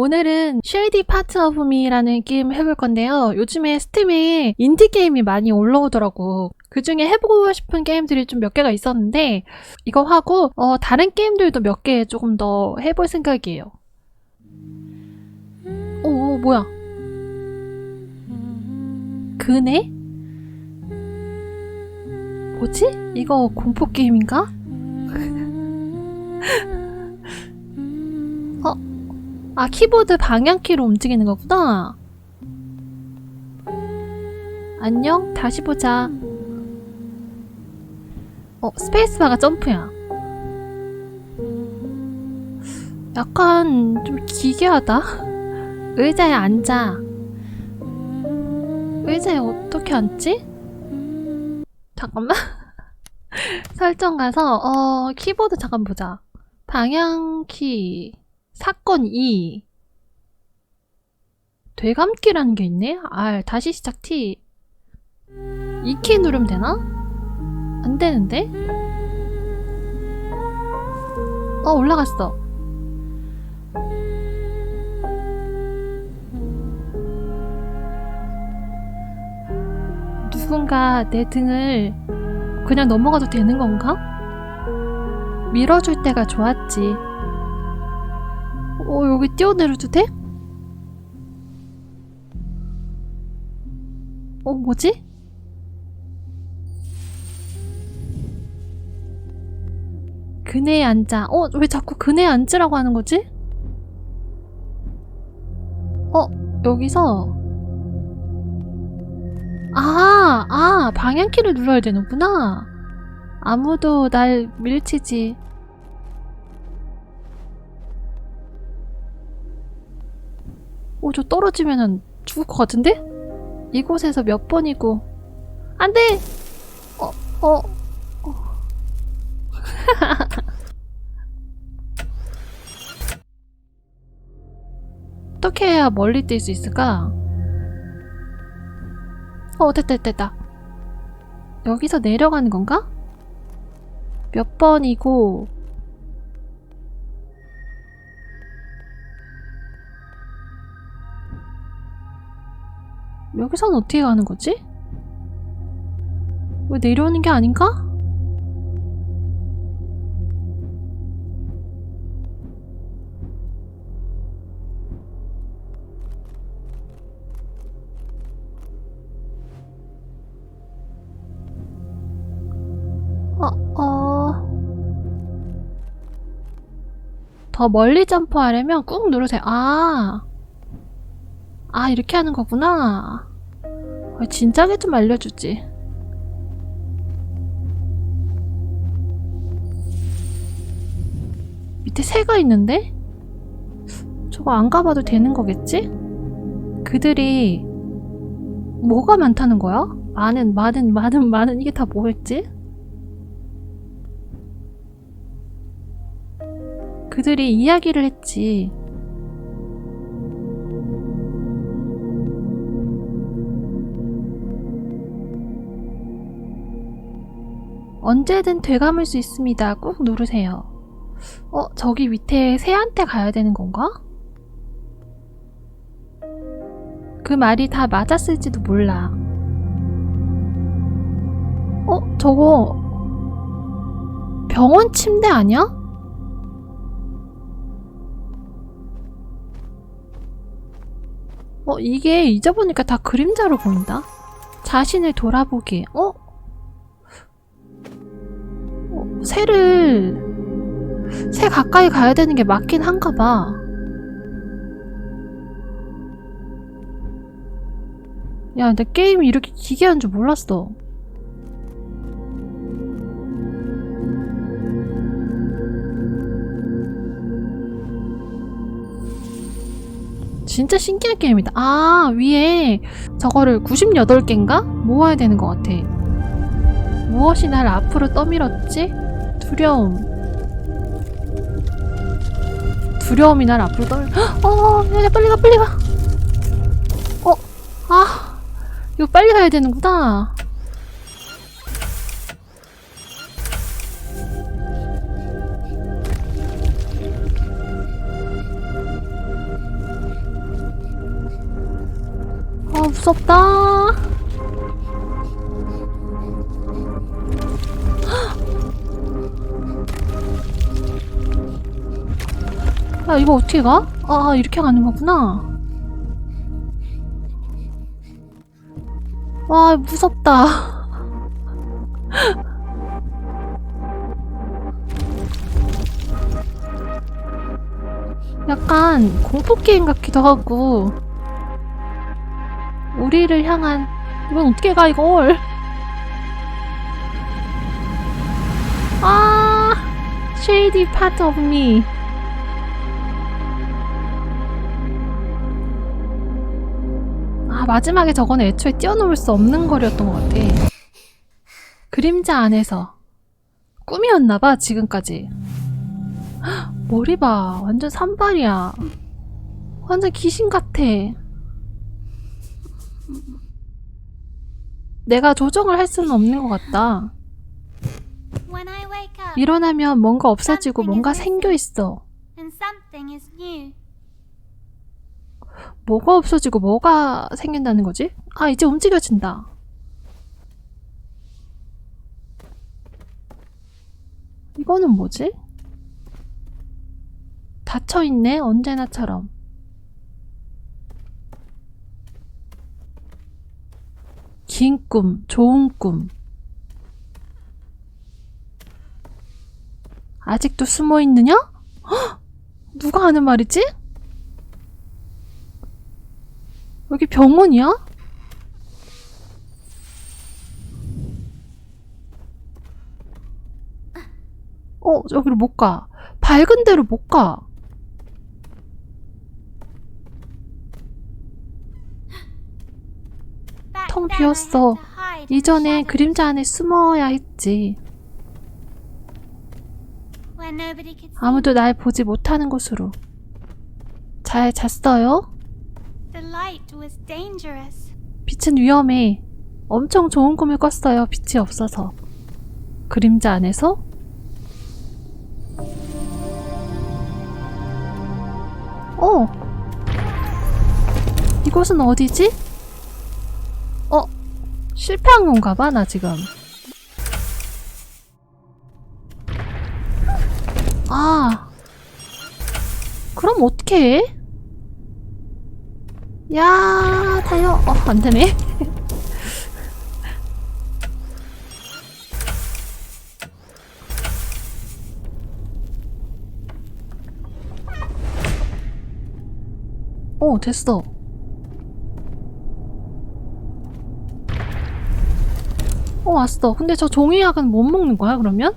오늘은 쉐이디 파트 오브 미라는 게임 해볼 건데요. 요즘에 스팀에 인디 게임이 많이 올라오더라고. 그 중에 해보고 싶은 게임들이 좀 몇 개가 있었는데 이거 하고 어, 다른 게임들도 몇 개 조금 더 해볼 생각이에요. 오, 오 뭐야? 그네? 뭐지? 이거 공포 게임인가? 어? 아, 키보드 방향키로 움직이는 거구나. 안녕, 다시 보자. 어, 스페이스바가 점프야. 약간 좀 기괴하다. 의자에 앉아. 의자에 어떻게 앉지? 잠깐만. 설정 가서, 어, 키보드 잠깐 보자. 방향키. 사건 2. 되감기라는 게 있네? R, 다시 시작 T. 이 키 누르면 되나? 안 되는데? 어, 올라갔어. 누군가 내 등을 그냥 넘어가도 되는 건가? 밀어줄 때가 좋았지. 어, 여기 뛰어내려도 돼? 어, 뭐지? 그네에 앉아. 어, 왜 자꾸 그네에 앉으라고 하는 거지? 어, 여기서. 아, 아, 방향키를 눌러야 되는구나. 아무도 날 밀치지. 오, 저 떨어지면은 죽을 것 같은데? 이곳에서 몇 번이고. 안 돼! 어, 어, 어. 어떻게 해야 멀리 뛸 수 있을까? 어, 됐다, 됐다. 여기서 내려가는 건가? 몇 번이고, 여기서는 어떻게 가는 거지? 왜 내려오는 게 아닌가? 어, 어. 더 멀리 점프하려면 꾹 누르세요. 아. 아, 이렇게 하는 거구나. 아, 진작에 좀 알려주지. 밑에 새가 있는데? 저거 안 가봐도 되는 거겠지? 그들이 뭐가 많다는 거야? 많은, 많은, 많은, 많은 이게 다 뭐겠지? 그들이 이야기를 했지. 언제든 되감을 수 있습니다. 꾹 누르세요. 어, 저기 밑에 새한테 가야 되는 건가? 그 말이 다 맞았을지도 몰라. 어, 저거 병원 침대 아니야? 어, 이게 잊어보니까 다 그림자로 보인다. 자신을 돌아보기. 어? 어, 새를 새 가까이 가야 되는 게 맞긴 한가 봐. 야, 내 게임이 이렇게 기괴한 줄 몰랐어. 진짜 신기한 게임이다. 아, 위에 저거를 98개인가? 모아야 되는 것 같아. 무엇이 날 앞으로 떠밀었지? 두려움. 두려움이 날 앞으로 떨. 어, 야, 빨리 가, 빨리 가. 어, 아, 이거 빨리 가야 되는구나. 아, 무섭다. 이거 어떻게 가? 아, 이렇게 가는 거구나. 와, 무섭다. 약간 공포게임 같기도 하고, 우리를 향한, 이건 어떻게 가, 이걸? 아, part of me. 아, 마지막에 저거는 애초에 뛰어넘을 수 없는 거리였던 것 같아. 그림자 안에서. 꿈이었나봐, 지금까지. 헉, 머리 봐. 완전 산발이야. 완전 귀신 같아. 내가 조정을 할 수는 없는 것 같다. 일어나면 뭔가 없어지고 뭔가 생겨 있어. 뭐가 없어지고 뭐가 생긴다는 거지? 아, 이제 움직여진다. 이거는 뭐지? 닫혀있네, 언제나처럼. 긴 꿈, 좋은 꿈. 아직도 숨어 있느냐? 헉! 누가 하는 말이지? 여기 병원이야? 어, 여기로 못 가. 밝은 데로 못 가. 텅 비었어. shadows 그림자 안에 숨어야 했지. 아무도 날 보지 못하는 곳으로. 잘 잤어요? The light was dangerous. 빛은 위험해. 엄청 좋은 꿈을 꿨어요. 빛이 없어서. 그림자 안에서? 어! 이곳은 어디지? 어? 실패한 건가 봐, 나 지금. 아. 그럼 어떻게 해? 야, 달려. 어, 안 되네. 어, 됐어. 어, 왔어. 근데 저 종이약은 못 먹는 거야, 그러면?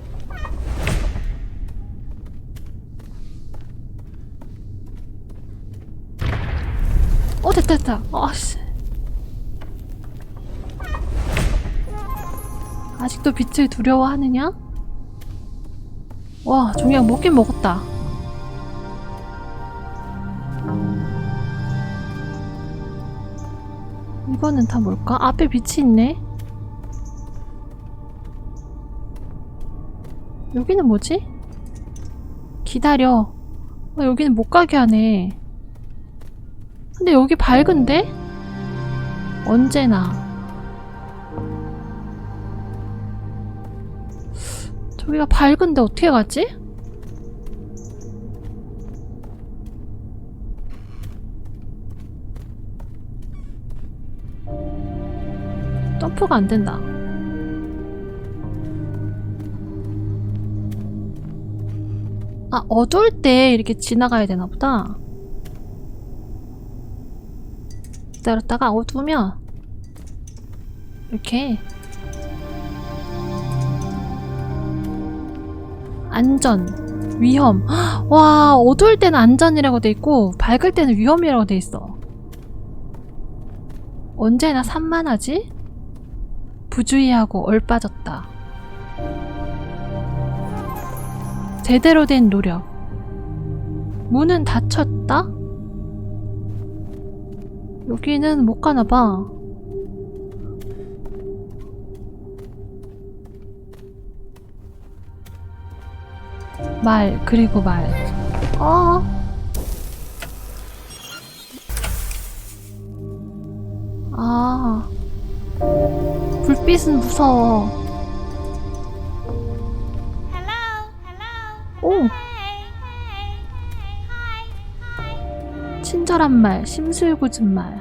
어, 됐다, 됐다. 아씨. 아직도 빛을 두려워하느냐? 와, 종이약 먹긴 먹었다. 이거는 다 뭘까? 앞에 빛이 있네. 여기는 뭐지? 기다려. 어, 여기는 못 가게 하네. 근데 여기 밝은데? 언제나. 저기가 밝은데 어떻게 가지? 점프가 안 된다. 아, 어두울 때 이렇게 지나가야 되나 보다. 기다렸다가 어두우면 이렇게 안전, 위험. 와, 어두울 때는 안전이라고 돼 있고 밝을 때는 위험이라고 돼 있어. 언제나 산만하지? 부주의하고 얼빠졌다. 제대로 된 노력. 문은 닫혔다? 여기는 못 가나봐. 말, 그리고 말. 어. 아. 불빛은 무서워. 친절한 말, 심술궂은 말.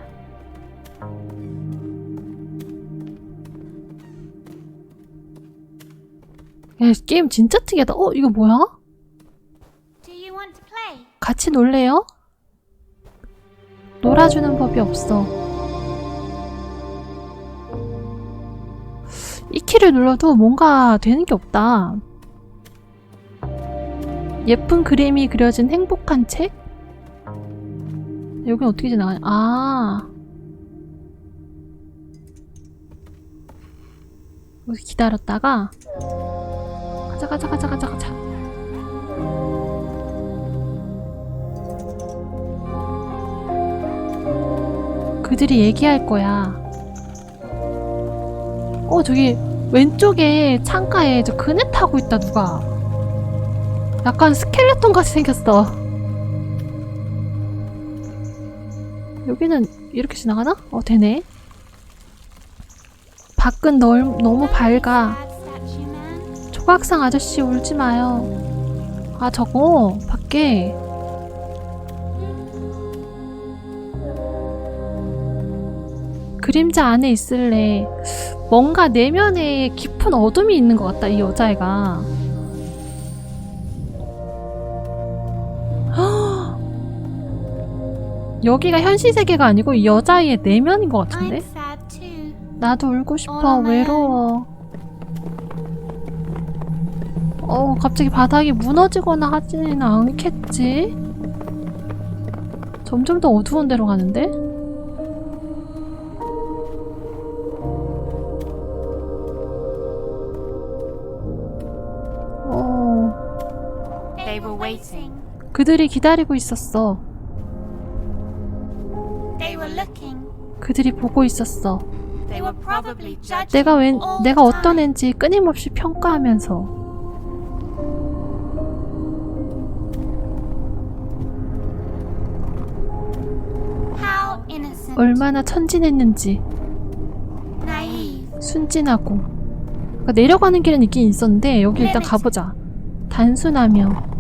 야, 게임 진짜 특이하다. 어, 이거 뭐야? 같이 놀래요? 놀아주는 법이 없어. 이 키를 눌러도 뭔가 되는 게 없다. 예쁜 그림이 그려진 행복한 책? 여긴 어떻게 지나가냐? 아. 여기 기다렸다가 가자 가자 가자 가자 가자. 그들이 얘기할 거야. 어, 저기 왼쪽에 창가에 저 그네 타고 있다, 누가. 약간 스켈레톤 같이 생겼어. 여기는 이렇게 지나가나? 어, 되네. 밖은 넓, 너무 밝아. 조각상 아저씨 울지 마요. 아, 저거, 밖에. 그림자 안에 있을래. 뭔가 내면에 깊은 어둠이 있는 것 같다, 이 여자애가. 여기가 현실 세계가 아니고 이 여자애의 내면인 것 같은데? 나도 울고 싶어. 외로워. 어, 갑자기 바닥이 무너지거나 하지는 않겠지? 점점 더 어두운 데로 가는데? 어. 그들이 기다리고 있었어. 그들이 보고 있었어. 내가 웬, 내가 어떤. 애인지 끊임없이 평가하면서. 얼마나 천진했는지. 순진하고 그러니까 내려가는 길은 있긴 있었는데 여기 일단 가보자 단순하며.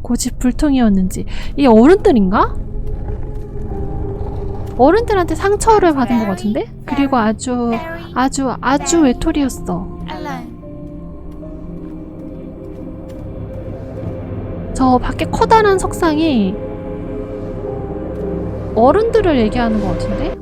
고집불통이었는지 이게 어른들인가? 어른들한테 상처를 받은 것 같은데? 그리고 아주 아주 아주 외톨이였어. 저 밖에 커다란 석상이 어른들을 얘기하는 것 같은데?